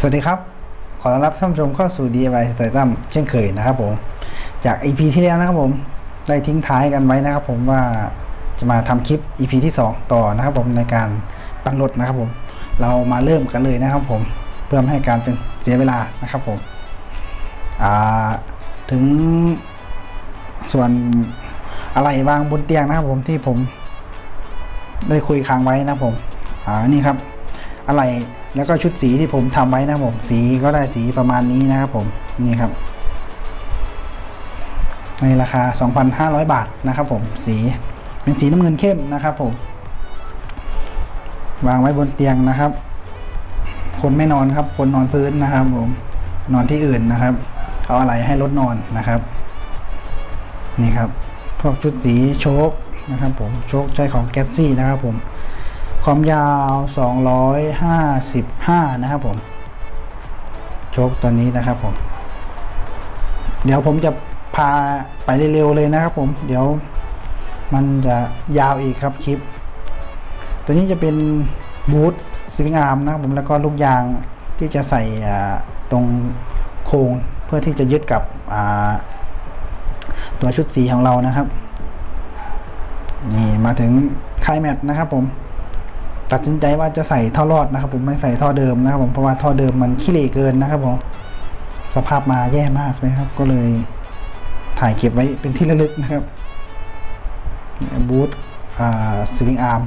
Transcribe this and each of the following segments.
สวัสดีครับ ขอต้อนรับท่านผู้ชมเข้าสู่ DIY สไตล์ตั้มเช่นเคยนะครับผม จาก EP ที่แล้วนะครับผม ได้ทิ้งท้ายกันไว้นะครับผมว่าจะมาทำคลิป EP ที่ 2 ต่อนะครับผมในการปั้นรถนะครับผม เรามาเริ่มกันเลยนะครับผม เพื่อไม่ให้การเป็นเสียเวลานะครับผม ถึงส่วนอะไรวางบนเตียงนะครับผมที่ผมได้คุยค้างไว้นะครับผม อ่า นี่ครับ อะไร แล้วก็ชุดสีที่ผมทำไว้นะครับผมสีก็ได้สีประมาณนี้นะครับผมนี่ครับ ในราคา 2,500 บาทนะครับผมสีเป็นสีน้ำเงินเข้มนะครับผม วางไว้บนเตียงนะครับ คนไม่นอนครับ คนนอนพื้นนะครับผมนอนที่อื่นนะครับ เอาอะไรให้รถนอนนะครับ นี่ครับพวกชุดสีโชคนะครับผมโชคใช้ของแก๊สซี่นะครับผม ความยาว 255 นะครับผม โชคตัวนี้นะครับผม เดี๋ยวผมจะพาไปเร็วๆเลยนะครับผม เดี๋ยวมันจะยาวอีกครับคลิป ตัวนี้จะเป็นบูทสวิงอาร์มนะครับผมแล้วก็ลูกยางที่จะใส่ตรงโครงเพื่อที่จะยึดกับตัวชุดสีของเรานะครับ นี่มาถึงคลแมทนะครับผม ตัดสินใจว่าจะใส่ท่อรอดนะครับ ผมไม่ใส่ท่อเดิมนะครับผมเพราะว่าท่อเดิมมันขี้เหร่เกินนะครับผมสภาพมาแย่มากเลยครับ ก็เลยถ่ายเก็บไว้เป็นที่ระลึกนะครับบูธสวิงอาร์ม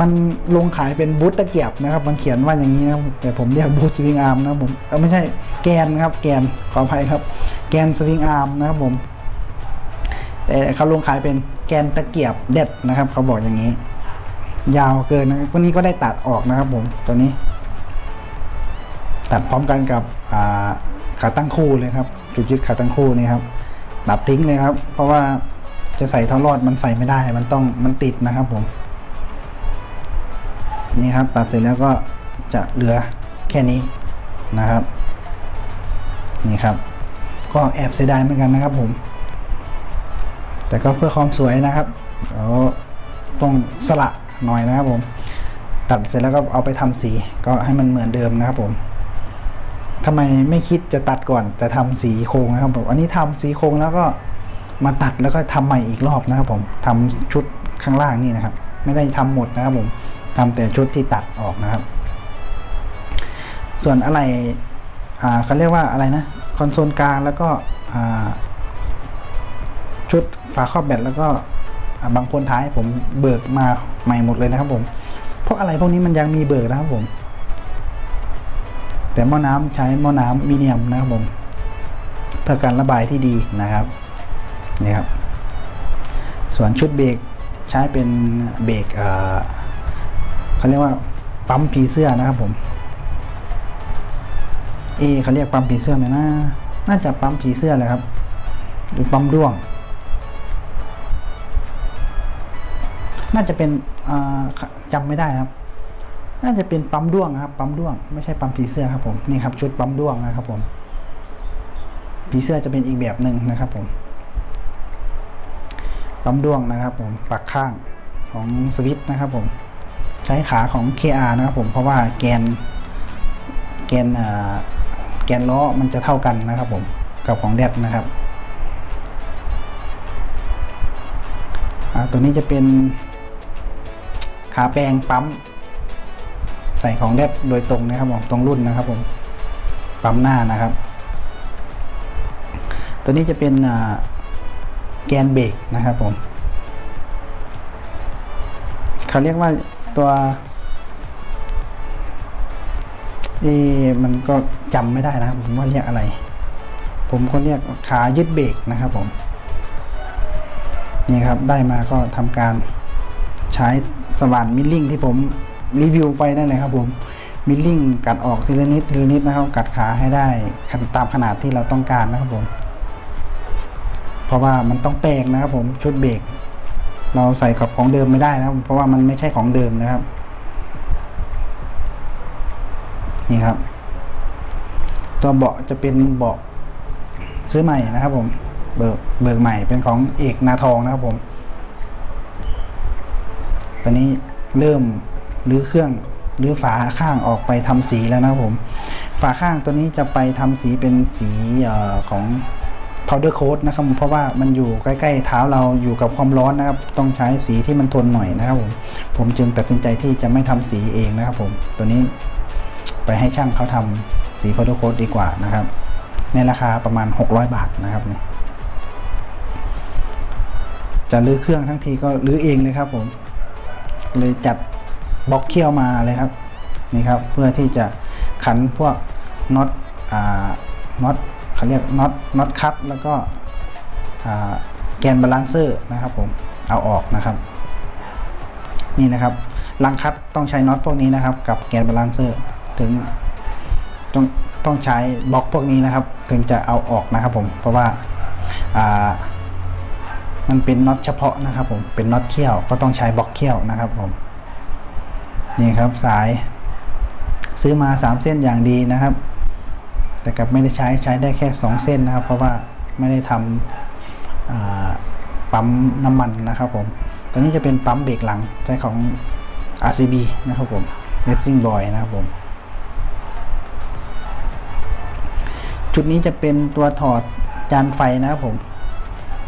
มันลงขายเป็นบูธตะเกียบนะครับ มันเขียนว่าอย่างนี้นะแต่ผมเรียกบูธสวิงอาร์มนะครับผมเออไม่ใช่แกนนะครับ แกนขออภัยครับ แกนสวิงอาร์มนะครับผมแต่เขาลงขายเป็นแกนตะเกียบเด็ดนะครับ เขาบอกอย่างนี้ ยาวเกินนะครัวันนี้ก็ได้ตัดออกนะครับผมตัวนี้ ตัดพร้อมกันกับขาตั้งคู่เลยครับ จุดยึดขาตั้งคู่นี่ครับตัดทิ้งเลยครับ เพราะว่าจะใส่ท่อรอดมันใส่ไม่ได้ มันต้องมันติดนะครับผม นี่ครับ ตัดเสร็จแล้วก็จะเหลือแค่นี้นะครับ นี่ครับ ก็แอบเสียดายเหมือนกันนะครับผม แต่ก็เพื่อความสวยนะครับเดี๋ยวต้องสละ หน่อยนะครับผม ตัดเสร็จแล้วก็เอาไปทำสีก็ให้มันเหมือนเดิมนะครับผมทำไมไม่คิดจะตัดก่อน แต่ทำสีโครงนะครับผมอันนี้ทำสีโครงแล้วก็มาตัดแล้วก็ทำใหม่อีกรอบนะครับผมทำชุดข้างล่างนี่นะครับ ไม่ได้ทำหมดนะครับผมทำแต่ชุดที่ตัดออกนะครับ ส่วนอะไรอ่าเขาเรียกว่าอะไรนะคอนโซลกลางแล้วก็อ่าชุดฝาครอบแบตแล้วก็ บางคนท้ายผมเบิกมาใหม่หมดเลยนะครับผมเพราะอะไรพวกนี้มันยังมีเบิกนะครับผม แต่หม้อน้ำใช้หม้อน้ำมีเนียมนะครับผมเพื่อการระบายที่ดีนะครับนี่ครับ ส่วนชุดเบรกใช้เป็นเบรกเขาเรียกว่าปั๊มผีเสื้อนะครับผมเอเขาเรียกปั๊มผีเสื้อไหมนะน่าจะปั๊มผีเสื้อแหละครับ หรือปั๊มด้วง น่าจะเป็นอ่าจำไม่ได้ครับ น่าจะเป็นปั๊มด้วงครับ ปั๊มด้วง ไม่ใช่ปั๊มผีเสื้อครับผมนี่ครับชุดปั๊มด้วงนะครับผมผีเสื้อจะเป็นอีกแบบหนึ่งนะครับผมปั๊มด้วงนะครับ ผมปักข้างของสวิตนะครับผม ใช้ขาของ KR นะครับผมเพราะว่าแกน แกนแกนล้อมันจะเท่ากันนะครับ ผมกับของแดดนะครับตัวนี้จะเป็น ขาแปลงปั๊ม ใส่ของแดดโดยตรงนะครับผมตรงรุ่นนะครับผมปั๊มหน้านะครับ ตัวนี้จะเป็นแกนเบรกนะครับผมเขาเรียกว่าตัวเอ๊ะมันก็จำไม่ได้นะครับผมว่าเรียกอะไร ผมก็เรียกขายึดเบรกนะครับผม นี่ครับได้มาก็ทำการใช้ สว่านมิลลิ่งที่ผมรีวิวไปนั่นแหละครับผมมิลลิ่งกัดออกทีละนิดทีละนิดนะครับ กัดขาให้ได้ตามขนาดที่เราต้องการนะครับผม เพราะว่ามันต้องแปลงนะครับ ผมชุดเบรกเราใส่กับของเดิมไม่ได้นะครับ เพราะว่ามันไม่ใช่ของเดิมนะครับ นี่ครับ ตัวเบาะจะเป็นเบาะซื้อใหม่นะครับ ผม เบิกเบิกใหม่เป็นของเอกนาทองนะครับผม ตอนนี้เริ่มรื้อเครื่องหรือฝาข้างออกไปทำสีแล้วนะครับผม ฝาข้างตัวนี้จะไปทำสีเป็นสีออของ powder coat นะครับผมเพราะว่ามันอยู่ใกล้ๆเท้าเราอยู่กับความร้อนนะครับ ต้องใช้สีที่มันทนหน่อยนะครับผม ผมจึงตัดสินใจที่จะไม่ทำสีเองนะครับผม ตัวนี้ไปให้ช่างเขาทำสี powder coat ดีกว่านะครับ ในราคาประมาณ 600 บาทนะครับเนี่ยจะรื้อเครื่องทั้งทีก็รื้อเองเลยครับผม เลยจัดบล็อกเขี้ยวมาเลยครับนี่ครับเพื่อที่จะขันพวกน็อตอ่าน็อตเขาเรียกน็อตน็อตคัตแล้วก็อ่าแกนบาลานเซอร์นะครับผมเอาออกนะครับ นี่นะครับลังคัดต้องใช้น็อตพวกนี้นะครับ กับแกนบาลานเซอร์ถึงต้องต้องใช้บล็อกพวกนี้นะครับ ถึงจะเอาออกนะครับผมเพราะว่าอ่า มันเป็นน็อตเฉพาะนะครับผมเป็นน็อตเขี้ยวก็ต้องใช้บล็อกเขี้ยวนะครับผมนี่ครับสายซื้อมา 3 เส้นอย่างดีนะครับ แต่กับไม่ได้ใช้ใช้ได้แค่ 2 เส้นนะครับ เพราะว่าไม่ได้ทำปั๊มน้ำมันนะครับผมตัวนี้จะเป็นปั๊มเบรกหลังใช้ของ RCB นะครับผม Racing Boy นะครับผมจุดนี้จะเป็นตัวถอดจานไฟนะครับผม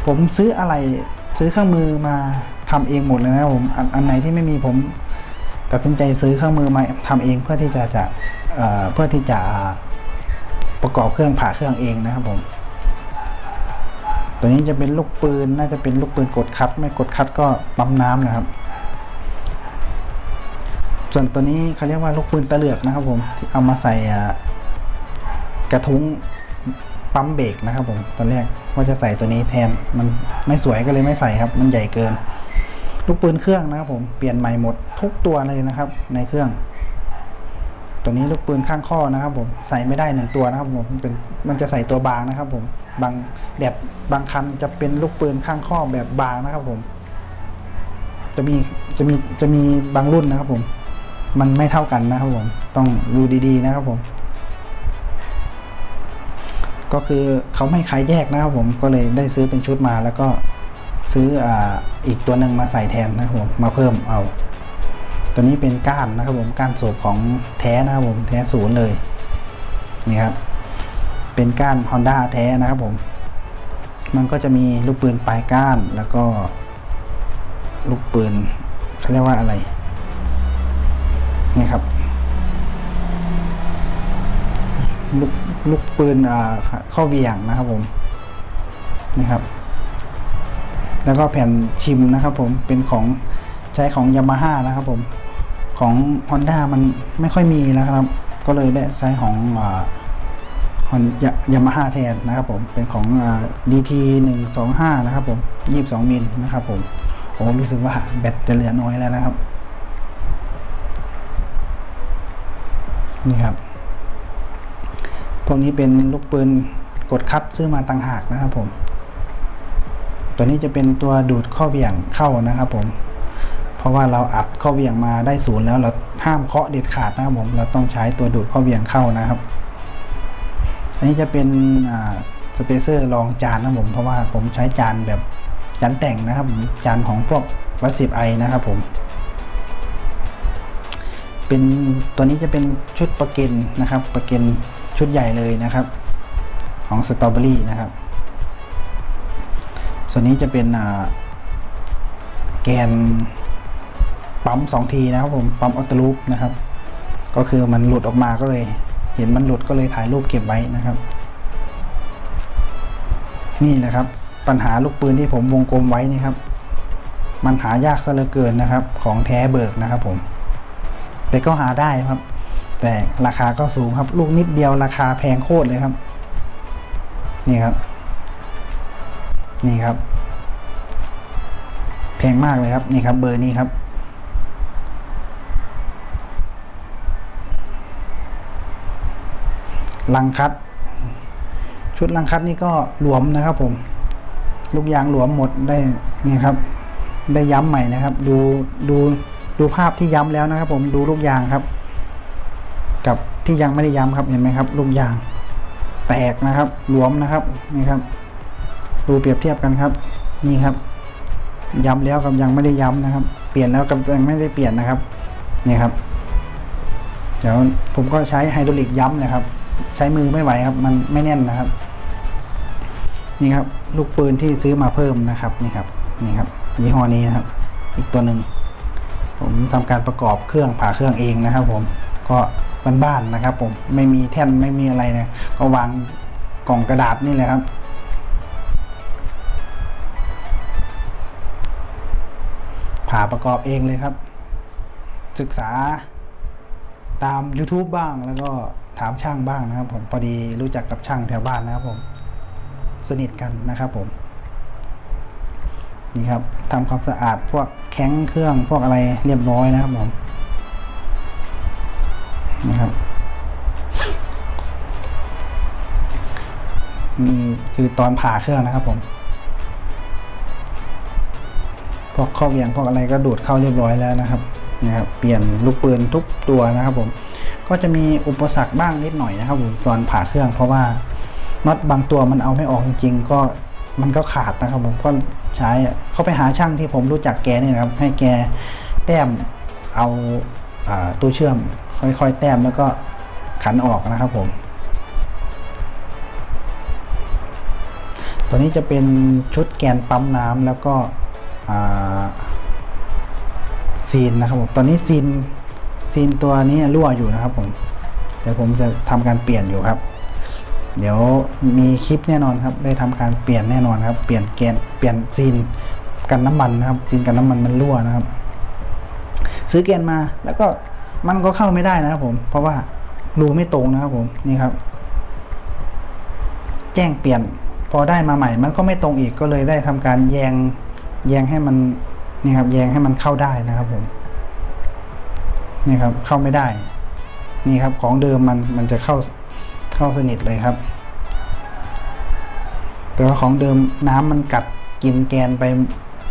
ผมซื้ออะไรซื้อเครื่องมือมาทำเองหมดเลยนะผมอันไหนที่ไม่มีผมตัดสินใจซื้อเครื่องมือมาทำเองเพื่อที่จะจะเเพื่อที่จะประกอบเครื่องผ่าเครื่องเองนะครับผมตัวนี้จะเป็นลูกปืนน่าจะเป็นลูกปืนกดคัดไม่กดคัดก็ปั๊มน้ำนะครับ ส่วนตัวนี้เขาเรียกว่าลูกปืนตะเหลือกนะครับ ผมที่เอามาใส่กระทุ้ง ปั๊มเบรกนะครับผมตอนแรกว่าจะใส่ตัวนี้แทนมันไม่สวยก็เลยไม่ใส่ครับ มันใหญ่เกิน ลูกปืนเครื่องนะครับผมเปลี่ยนใหม่หมดทุกตัวเลยนะครับ ในเครื่อง ตัวนี้ลูกปืนข้างข้อนะครับผมใส่ไม่ได้หนึ่งตัวนะครับผมมันเป็นมันจะใส่ตัวบางนะครับ ผมบางแบบบางคันจะเป็นลูกปืนข้างข้อแบบบางนะครับผม จะมีจะมีจะมีบางรุ่นนะครับผม มันไม่เท่ากันนะครับผม ต้องดูดีๆนะครับผม ก็คือเขาไม่ขายแยกนะครับผมก็เลยได้ซื้อเป็นชุดมาแล้วก็ซื้อออีกตัวหนึ่งมาใส่แทนนะครับผมมาเพิ่มเอา ตัวนี้เป็นก้านนะครับผมก้านสูบของแท้นะครับผมแท้ศูนย์เลยนี่ครับเป็นก้าน Honda แท้นะครับผม มันก็จะมีลูกปืนปลายก้านแล้วก็ ลูกปืนเขาเรียกว่าอะไรนี่ครับ ลูก ลูกปืนข้อเหวี่ยงนะครับผมนี่ครับ แล้วก็แผ่นชิมนะครับผมเป็นของใช้ของยามาฮ่านะครับผมของ Honda มันไม่ค่อยมีนะครับ ก็เลยได้ใช้ของอ่าฮยามาฮ่าแทนนะครับผมเป็นของอ่า DT 1 2 5นะครับผม22มิลนะครับผมโอ้รู้สึกว่าแบตจะเหลือน้อยแล้วนะครับ นี่ครับ วกนี้เป็นลูกปืนกดคัดซื้อมาต่างหากนะครับผม ตัวนี้จะเป็นตัวดูดข้อเหวี่ยงเข้านะครับผม เพราะว่าเราอัดข้อเหวี่ยงมาได้ศูนย์แล้วเราห้ามเคาะเด็ดขาดนะครับผม เราต้องใช้ตัวดูดข้อเหวี่ยงเข้านะครับ อันนี้จะเป็นสเปเซอร์รองจานนะครับผม เพราะว่าผมใช้จานแบบจานแต่งนะครับผมจานของพวกวัสิบไอนะครับผม เป็นตัวนี้จะเป็นชุดประเกนนะครับประเกน ชุดใหญ่เลยนะครับ ของสตรอเบอรี่นะครับ ส่วนนี้จะเป็นแกนปั๊มสองทีนะครับผมปั๊มออโต้ลูปนะครับ ก็คือมันหลุดออกมาก็เลย เห็นมันหลุดก็เลยถ่ายรูปเก็บไว้นะครับ นี่แหละครับ ปัญหาลูกปืนที่ผมวงกลมไว้นี่ครับ มันหายากซะเหลือเกินนะครับ ของแท้เบิกนะครับผม แต่ก็หาได้ครับ แต่ราคาก็สูงครับ ลูกนิดเดียวราคาแพงโคตรเลยครับ นี่ครับ นี่ครับ แพงมากเลยครับ นี่ครับ เบอร์นี้ครับ ลังคัด ชุดลังคัดนี่ก็หลวมนะครับผม ลูกยางหลวมหมดได้ นี่ครับ ได้ย้ำใหม่นะครับ ดูดูดูภาพที่ย้ำแล้วนะครับ ผมดูลูกยางครับ กับที่ยังไม่ได้ย้ำครับเห็นไหมครับลูกยางแตกนะครับหลวมนะครับนี่ครับ ดูเปรียบเทียบกันครับ นี่ครับ ย้ำแล้วกับยังไม่ได้ย้ำนะครับ เปลี่ยนแล้วกับยังไม่ได้เปลี่ยนนะครับนี่ครับ เดี๋ยวผมก็ใช้ไฮดรอลิกย้ำนะครับ ใช้มือไม่ไหวครับ มันไม่แน่นนะครับ นี่ครับ ลูกปืนที่ซื้อมาเพิ่มนะครับนี่ครับนี่ครับยี่ห้อนี้นะครับ อีกตัวหนึ่งผมทำการประกอบเครื่องผ่าเครื่องเองนะครับผม ก็บ้านๆนะครับ ผมไม่มีแท่นไม่มีอะไรนะก็วางกล่องกระดาษนี่แหละครับผ่าประกอบเองเลยครับ ศึกษาตาม YouTube บ้างแล้วก็ถามช่างบ้างนะครับ ผมพอดีรู้จักกับช่างแถวบ้านนะครับ ผมสนิทกันนะครับ ผมนี่ครับทำความสะอาดพวกแข้งเครื่องพวกอะไรเรียบร้อยนะครับผม คือตอนผ่าเครื่องนะครับผมพวกข้อเวียงพวกอะไรก็ดูดเข้าเรียบร้อยแล้วนะครับนะครับ เปลี่ยนลูกปืนทุกตัวนะครับ ผม ก็จะมีอุปสรรคบ้างนิดหน่อยนะครับ ผมตอนผ่าเครื่อง เพราะว่าน็อตบางตัวมันเอาไม่ออกจริง ๆ ก็มันก็ขาดนะครับ ผมก็ใช้เขาไปหาช่างที่ผมรู้จักแกเนี่ยนะครับ ให้แกแต้มเอาอาตัวเชื่อม ค่อยๆ แต้มแล้วก็ขันออกนะครับ ผม ตัวนี้จะเป็นชุดแกนปั๊มน้ำแล้วก็ซีนนะครับผมตอนนี้ซีนซีนตัวนี้รั่วอยู่นะครับผมเดี๋ยวผมจะทำการเปลี่ยนอยู่ครับ เดี๋ยวมีคลิปแน่นอนครับ ได้ทำการเปลี่ยนแน่นอนครับ เปลี่ยนแกนเปลี่ยนซีนกันน้ำมันนะครับซีนกันน้ำมันมันรั่วนะครับ ซื้อแกนมาแล้วก็มันก็เข้าไม่ได้นะครับผม เพราะว่ารูไม่ตรงนะครับผมนี่ครับ แจ้งเปลี่ยน พอได้มาใหม่มันก็ไม่ตรงอีกก็เลยได้ทำการแยงแยงให้มันนี่ครับแยงให้มันเข้าได้นะครับผมนี่ครับเข้าไม่ได้ นี่ครับของเดิมมันมันจะเข้าเข้าสนิทเลยครับ แต่ว่าของเดิมน้ำมันกัดกินแกนไป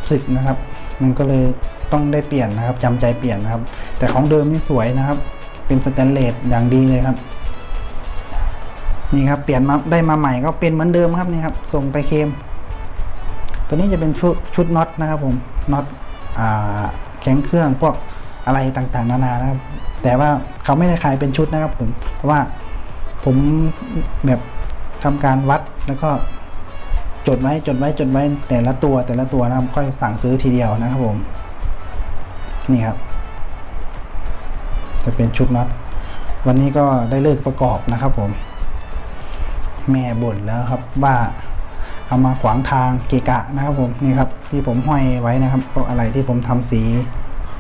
สึกนะครับ มันก็เลยต้องได้เปลี่ยนนะครับจำใจเปลี่ยนนะครับ แต่ของเดิมนี่สวยนะครับ เป็นสแตนเลสอย่างดีเลยครับ นี่ครับเปลี่ยนมาได้มาใหม่ก็เป็นเหมือนเดิมครับนี่ครับ ส่งไปเคม ตัวนี้จะเป็นชุดชุดน็อตนะครับผมน็อตแข็งเครื่องพวกอะไรต่างๆ นานานะครับ แต่ว่าเขาไม่ได้ขายเป็นชุดนะครับผมเพราะว่าผมแบบทำการวัดแล้วก็จดไว้จดไว้จดไว้แต่ละตัวแต่ละตัวนะครับค่อยสั่งซื้อทีเดียวนะครับผมนี่ครับ จะเป็นชุดน็อตวันนี้ก็ได้เลิกประกอบนะครับผม แม่บ่นแล้วครับว่าเอามาขวางทางเกะกะนะครับผมนี่ครับที่ผมห้อยไว้นะครับพวกอะไรที่ผมทำสี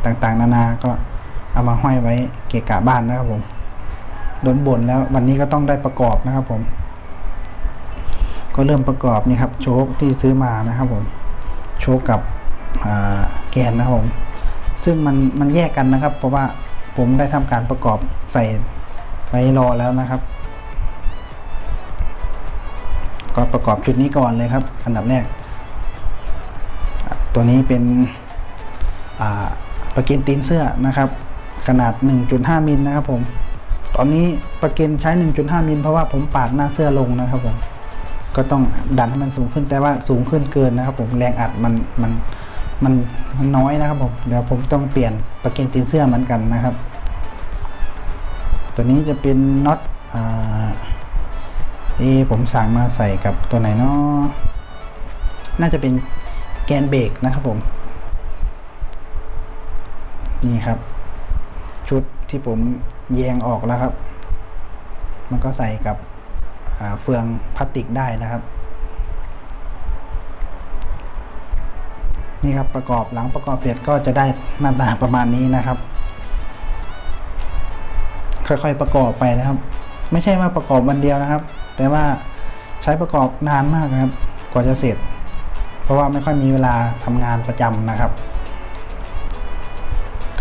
ต่างๆ นานาก็เอามาห้อยไว้เกะกะบ้านนะครับผมโดนบ่นแล้ววันนี้ก็ต้องได้ประกอบนะครับผม ก็เริ่มประกอบนี่ครับโชคที่ซื้อมานะครับผมโชคกับแกนนะครับผมซึ่งมันมันแยกกันนะครับ เพราะว่าผมได้ทำการประกอบใส่ไว้รอแล้วนะครับ ก็ประกอบชุดนี้ก่อนเลยครับ อันดับแรก ตัวนี้เป็นประก็นตีนเสื้อนะครับ ขนาด 1.5 มิลนะครับผม ตอนนี้ประก็นใช้ 1.5 มิลเพราะว่าผมปาดหน้าเสื้อลงนะครับผมก็ต้องดันให้มันสูงขึ้นแต่ว่าสูงขึ้นเกินนะครับ ผมแรงอัดมันมันมันมันน้อยนะครับผมเดี๋ยวผมต้องเปลี่ยนประก็นตีนเสื้อเหมือนกันนะครับ ตัวนี้จะเป็นน็อตอ่า เอผมสั่งมาใส่กับตัวไหนเนาะน่าจะเป็นแกนเบรกนะครับผม นี่ครับ ชุดที่ผมแยงออกแล้วครับ มันก็ใส่กับเฟืองพลาสติกได้นะครับ นี่ครับประกอบหลังประกอบเสร็จก็จะได้หน้าตาประมาณนี้นะครับ ค่อยๆประกอบไปนะครับ ไม่ใช่ว่าประกอบวันเดียวนะครับ แต่ว่าใช้ประกอบนานมากนะครับ กว่าจะเสร็จ เพราะว่าไม่ค่อยมีเวลาทำงานประจำนะครับ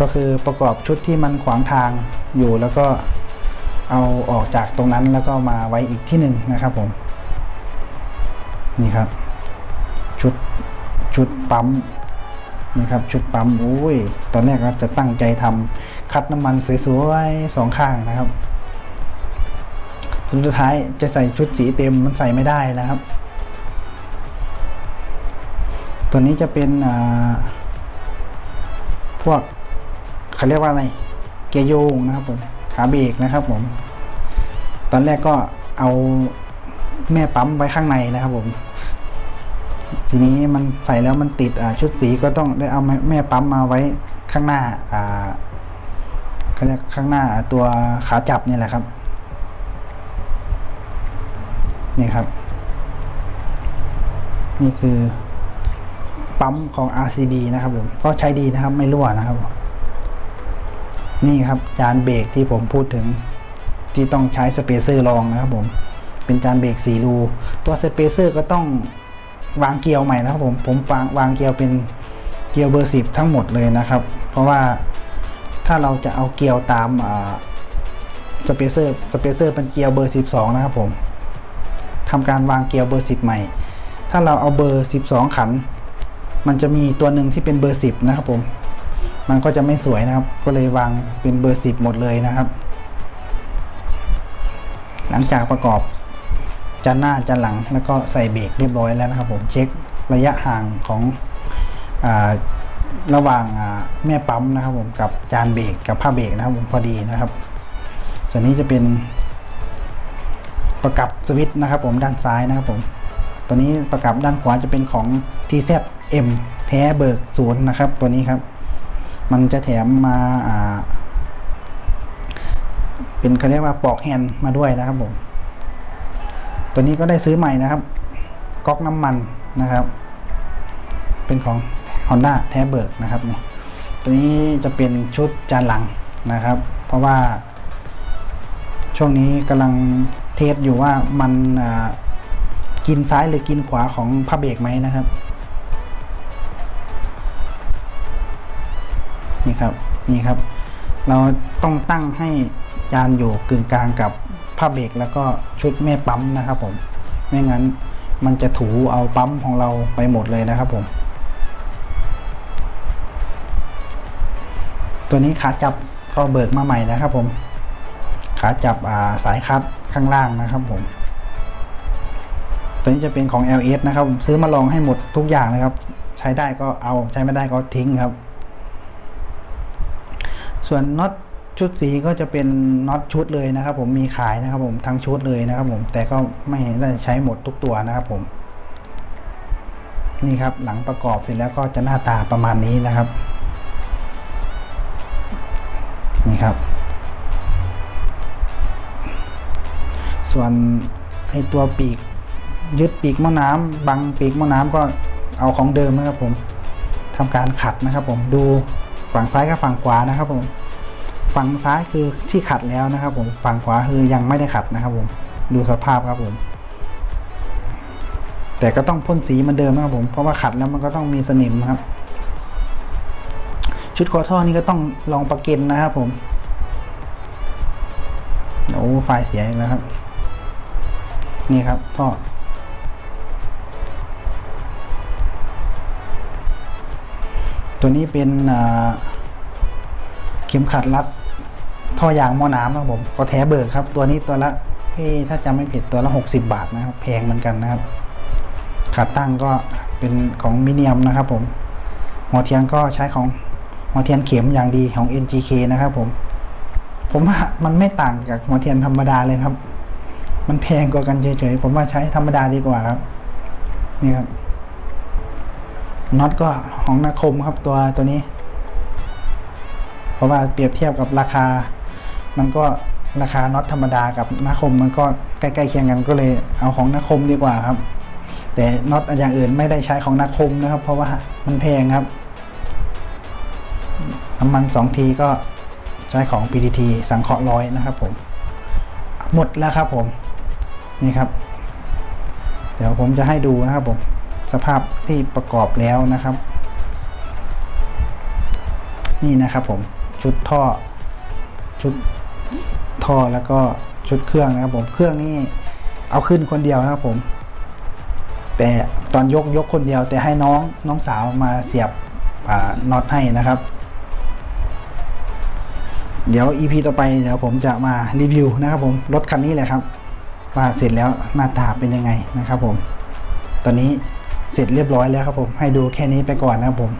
ก็คือประกอบชุดที่มันขวางทางอยู่แล้วก็เอาออกจากตรงนั้นแล้วก็มาไว้อีกที่หนึ่งนะครับผม นี่ครับ ชุดชุดปั๊มนี่ครับชุดปั๊มโอ้ยตอนแรกก็จะตั้งใจทำคัดน้ำมันสวยๆสองข้างนะครับ สุดท้ายจะใส่ชุดสีเต็มมันใส่ไม่ได้นะครับ ตัวนี้จะเป็นพวกเขาเรียกว่าอะไร เกียร์โยงนะครับผมขาเบรกนะครับผม ตอนแรกก็เอาแม่ปั๊มไว้ข้างในนะครับผมทีนี้มันใส่แล้วมันติดชุดสีก็ต้องได้เอาแม่แม่ปั๊มมาไว้ข้างหน้าเขาเรียกข้างหน้าตัวขาจับนี่แหละครับ นี่ครับ นี่คือ ปั๊มของ RCB นะครับผมก็ใช้ดีนะครับไม่รั่วนะครับ นี่ครับจานเบรกที่ผมพูดถึงที่ต้องใช้สเปเซอร์รองนะครับผมเป็นจานเบรกสีรู ตัวสเปเซอร์ก็ต้องวางเกลียวใหม่นะครับผมผมวางวางเกลียวเป็นเกลียวเบอร์สิบทั้งหมดเลยนะครับ เพราะว่าถ้าเราจะเอาเกลียวตามสเปเซอร์สเปเซอร์เป็นเกลียวเบอร์สิบสองนะครับผม ทำการวางเกลียวเบอร์สิบใหม่ ถ้าเราเอาเบอร์สิบสองขัน มันจะมีตัวหนึ่งที่เป็นเบอร์สิบนะครับผม มันก็จะไม่สวยนะครับ ก็เลยวางเป็นเบอร์สิบหมดเลยนะครับ หลังจากประกอบจานหน้าจานหลังแล้วก็ใส่เบรกเรียบร้อยแล้วนะครับ ผมเช็คระยะห่างของอระหว่างแม่ปั๊มนะครับ ผมกับจานเบรกกับผ้าเบรกนะครับ ผมพอดีนะครับส่วนนี้จะเป็น ประกับสวิตช์นะครับผมด้านซ้ายนะครับผมตัวนี้ประกับด้านขวาจะเป็นของ TZM แท้เบิกศูนย์นะครับตัวนี้ครับ มันจะแถมมาอ่าเป็นเขาเรียกว่าปลอกแฮนด์มาด้วยนะครับผม ตัวนี้ก็ได้ซื้อใหม่นะครับ ก๊อกน้ำมันนะครับ เป็นของ Honda แท้เบิกนะครับเนี่ยตัวนี้จะเป็นชุดจานหลังนะครับ เพราะว่าช่วงนี้กำลัง ทสอยู่ว่ามันกินซ้ายหรือกินขวาของผ้าเบรกไหมนะครับ นี่ครับนี่ครับ เราต้องตั้งให้จานอยู่กึ่งกลางกับผ้าเบรกแล้วก็ชุดแม่ปั๊มนะครับผม ไม่งั้นมันจะถูเอาปั๊มของเราไปหมดเลยนะครับผม ตัวนี้ขาจับก็เบิกมาใหม่นะครับผม ขาจับาสายคัด ข้างล่างนะครับผม ตัวนี้จะเป็นของ LS นะครับ ซื้อมาลองให้หมดทุกอย่างนะครับ ใช้ได้ก็เอาใช้ไม่ได้ก็ทิ้งครับ ส่วนน็อตชุดสีก็จะเป็นน็อตชุดเลยนะครับ ผมมีขายนะครับผมทั้งชุดเลยนะครับ ผมแต่ก็ไม่ได้ใช้หมดทุกตัวนะครับ ผม นี่ครับหลังประกอบเสร็จแล้วก็จะหน้าตาประมาณนี้นะครับ ส่วนไอตัวปีก ยึดปีกหม้อน้ำบังปีกหม้อน้ำก็เอาของเดิมนะครับผมทำการขัดนะครับ ผมดูฝั่งซ้ายกับฝั่งขวานะครับผมฝั่งซ้ายคือที่ขัดแล้วนะครับ ผมฝั่งขวาคือยังไม่ได้ขัดนะครับ ผมดูสภาพครับผม แต่ก็ต้องพ่นสีเหมือนเดิมนะครับผมเพราะว่าขัดแล้วมันก็ต้องมีสนิมครับ ชุดคอท่อนี่ก็ต้องลองประเก็นนะครับ ผมโอ้ไฟเสียอีกแล้วครับ นี่ครับท่อตัวนี้เป็นเข็มขัดรัดท่อยางม้อน้ำนะครับผมก็แท้เบิกครับ ตัวนี้ตัวละถ้าจำไม่ผิดตัวละ 60 บาทนะครับ แพงเหมือนกันนะครับ ขาตั้งก็เป็นของมิเนียมนะครับผมหัวเทียนก็ใช้ของหัวเทียนเข็มอย่างดีของ NGK นะครับผม ผมว่ามันไม่ต่างจากหัวเทียนธรรมดาเลยครับ มันแพงกว่ากันเฉยๆผมว่าใช้ธรรมดาดีกว่าครับ นี่ครับน็อตก็ของนาคมครับตัวตัวนี้ เพราะว่าเปรียบเทียบกับราคา มันก็ราคาน็อตธรรมดากับนาคมมันก็ใกล้ๆเคียงกันก็เลยเอาของนาคมดีกว่าครับ แต่น็อตอย่างอื่นไม่ได้ใช้ของนาคมนะครับ เพราะว่ามันแพงครับน้ำมันสองทีก็ใช้ของ PTT สังเคราะห์ร้อยนะครับผม หมดแล้วครับผม นี่ครับ เดี๋ยวผมจะให้ดูนะครับผมสภาพที่ประกอบแล้วนะครับ นี่นะครับผมชุดท่อชุดท่อแล้วก็ชุดเครื่องนะครับผมเครื่องนี่เอาขึ้นคนเดียวนะครับผม แต่ตอนยกยกคนเดียวแต่ให้น้องน้องสาวมาเสียบน็อตให้นะครับ เดี๋ยว EP ต่อไปเดี๋ยวผมจะมารีวิวนะครับผมรถคันนี้แหละครับ ว่าเสร็จแล้วหน้าตาเป็นยังไงนะครับผม ตอนนี้เสร็จเรียบร้อยแล้วครับผม ให้ดูแค่นี้ไปก่อนนะครับผม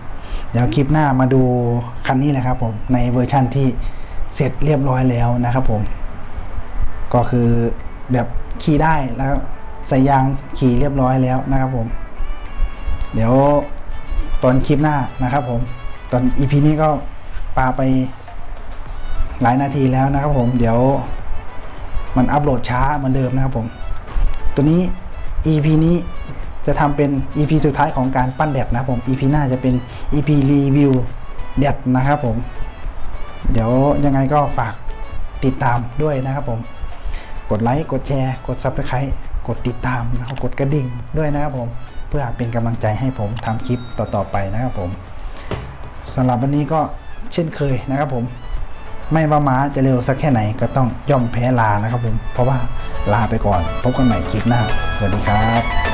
เดี๋ยวคลิปหน้ามาดูคันนี้แหละครับผม ในเวอร์ชั่นที่เสร็จเรียบร้อยแล้วนะครับผม ก็คือแบบขี่ได้แล้วใส่ยางขี่เรียบร้อยแล้วนะครับผม เดี๋ยวตอนคลิปหน้านะครับผม ตอนอีพีนี้ก็ปาไปหลายนาทีแล้วนะครับผม เดี๋ยว มันอัปโหลดช้าเหมือนเดิมนะครับผม ตัวนี้ EP นี้จะทำเป็น EP สุดท้ายของการปั้นแดดนะครับผม EP หน้าจะเป็น EP รีวิวแดดนะครับผม เดี๋ยวยังไงก็ฝากติดตามด้วยนะครับผม กดไลค์ กดแชร์ กด Subscribe กดติดตามนะครับกดกระดิ่งด้วยนะครับผม เพื่อเป็นกำลังใจให้ผมทำคลิปต่อๆไปนะครับผมสำหรับวันนี้ก็เช่นเคยนะครับผม ไม่ว่าม้าจะเร็วสักแค่ไหนก็ต้องย่อมแพ้ลานะครับผม เพราะว่าลาไปก่อน พบกันใหม่คลิปหน้า สวัสดีครับ